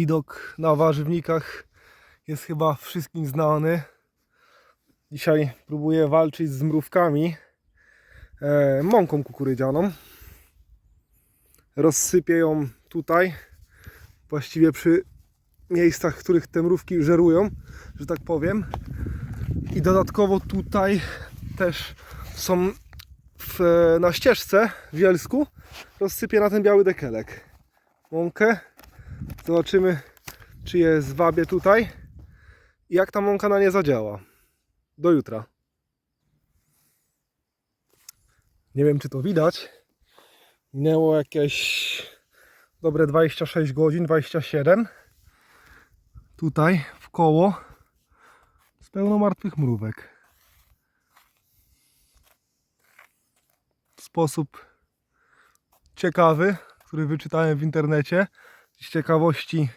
Widok na warzywnikach jest chyba wszystkim znany. Dzisiaj próbuję walczyć z mrówkami e, mąką kukurydzianą. Rozsypię ją tutaj, właściwie przy miejscach, w których te mrówki żerują, że tak powiem. I dodatkowo tutaj też są w, na ścieżce w Bielsku rozsypię na ten biały dekelek mąkę. Zobaczymy, czy je zwabię tutaj i jak ta mąka na nie zadziała. Do jutra. Nie wiem, czy to widać. Minęło jakieś dobre 26 godzin, 27. Tutaj w koło z pełno martwych mrówek. Sposób ciekawy, który wyczytałem w internecie. Z ciekawości